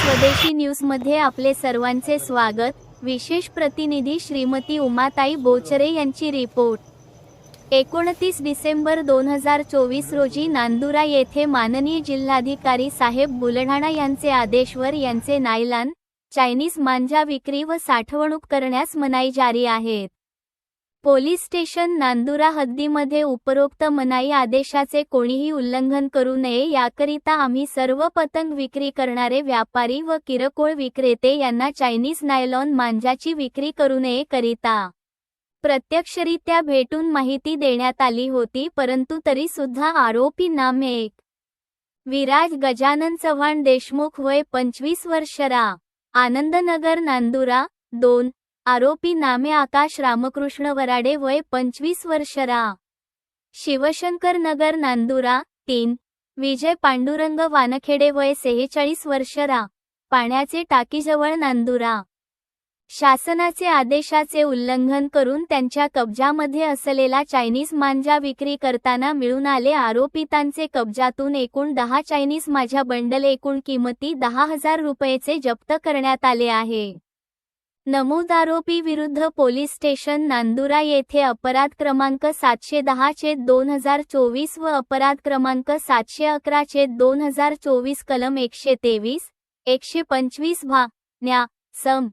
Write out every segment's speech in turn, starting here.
स्वदेशी न्यूजमध्ये आपले सर्वांचे स्वागत. विशेष प्रतिनिधी श्रीमती उमाताई बोचरे यांची रिपोर्ट. एकोणतीस डिसेंबर दोन हजार चोवीस रोजी नांदुरा येथे माननीय जिल्हाधिकारी साहेब बुलढाणा यांचे आदेशवर यांचे नायलान चायनीज मांजा विक्री व साठवणूक करण्यास मनाई जारी आहेत पोलीस स्टेशन नांदुरा हद्दीमध्ये उपरोक्त मनाई आदेशाचे कोणीही उल्लंघन करू नये याकरिता आम्ही सर्व पतंग विक्री करणारे व्यापारी व किरकोळ विक्रेते यांना चायनीज नायलॉन मांजाची विक्री करू नये करिता. प्रत्यक्षरित्या भेटून माहिती देण्यात आली होती परंतु तरी सुद्धा आरोपी नाम एक. विराज गजानन चव्हाण देशमुख वय पंचवीस वर्ष रा आनंदनगर नांदुरा दोन. आरोपी नामे आकाश रामकृष्ण वराडे वय पंचवीस वर्ष रा. शिवशंकर नगर नांदुरा तीन. विजय पांडुरंग वानखेडे वय सेहेचाळीस वर्ष रा. पाण्याचे टाकीजवळ नांदुरा. शासनाचे आदेशाचे उल्लंघन करून त्यांच्या कब्जामध्ये असलेला चायनीज मांजा विक्री करताना मिळून आले आरोपितांचे कब्जातून एकूण दहा चायनीज माझ्या बंडल एकूण किमती दहा हजार रुपयेचे जप्त करण्यात आले आहे. नमूद आरोपी विरुद्ध पोलीस स्टेशन नांदुरा येथे अपराध क्रमांक सातशे दहा दोन हजार चोवीस व अपराध क्रमांक सातशे अकरा दोन हजार चोवीस कलम एकशे तेवीस एकशे पंचवीस भा न्या सम.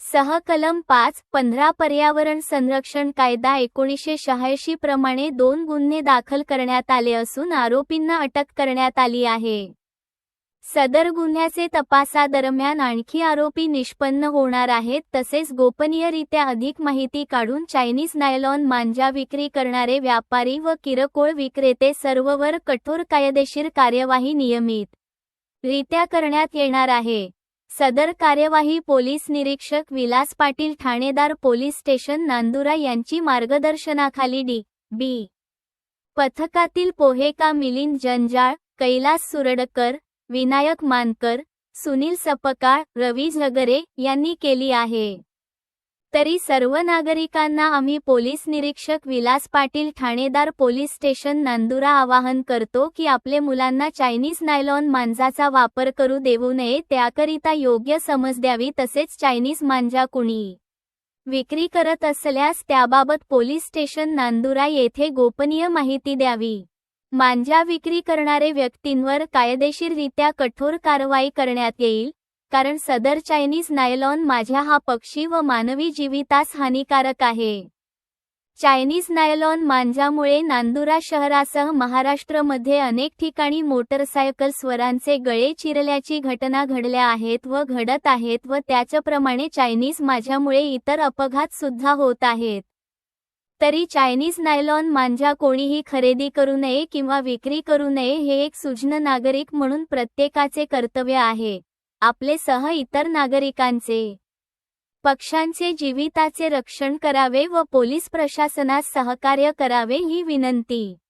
सह कलम पाच पंधरा पर्यावरण संरक्षण कायदा एकोणीसशे शहाऐंशी प्रमाणे दोन गुन्हे दाखल करण्यात आले असून आरोपींना अटक करण्यात आली आहे. सदर गुन्ह्याचे तपासादरम्यान आणखी आरोपी निष्पन्न होणार आहेत तसेच गोपनीयरित्या अधिक माहिती काढून चायनीज नायलॉन मांजा विक्री करणारे व्यापारी व किरकोळ विक्रेते सर्ववर कठोर कायदेशीर कार्यवाही नियमित रित्या करण्यात येणार आहे. सदर कार्यवाही पोलीस निरीक्षक विलास पाटील ठाणेदार पोलीस स्टेशन नांदुरा यांची मार्गदर्शनाखाली डी. बी. पथकातील पोहेका मिलिंद जंजाळ कैलास सुरडकर विनायक मानकर सुनील सपकाळ रवी झगरे यांनी केली आहे. तरी सर्व नागरिकांना आम्ही पोलीस निरीक्षक विलास पाटील ठाणेदार पोलीस स्टेशन नांदुरा आवाहन करतो की आपले मुलांना चायनीज नायलॉन मांजाचा वापर करू देऊ नये त्याकरिता योग्य समज द्यावी तसेच चायनीज मांजा कुणी विक्री करत असल्यास त्याबाबत पोलीस स्टेशन नांदुरा येथे गोपनीय माहिती द्यावी. मांजा विक्री करणारे व्यक्तींवर कायदेशीररित्या कठोर कारवाई करण्यात येईल कारण सदर चायनीज नायलॉन माझ्या हा पक्षी व मानवी जीवितास हानिकारक आहे. चायनीज नायलॉन मांजामुळे नांदुरा शहरासह महाराष्ट्रमध्ये अनेक ठिकाणी मोटरसायकल स्वरांचे गळे चिरल्याची घटना घडल्या आहेत व घडत आहेत व त्याचप्रमाणे चायनीज माझ्यामुळे इतर अपघात सुद्धा होत आहेत. तरी चायनीज नायलॉन मांजा कोणीही खरेदी करू नये किंवा विक्री करू नये हे एक सुज्ञ नागरिक म्हणून प्रत्येकाचे कर्तव्य आहे. आपले सह इतर नागरिकांचे. पक्षांचे जीविताचे रक्षण करावे व पोलीस प्रशासनास सहकार्य करावे ही विनंती.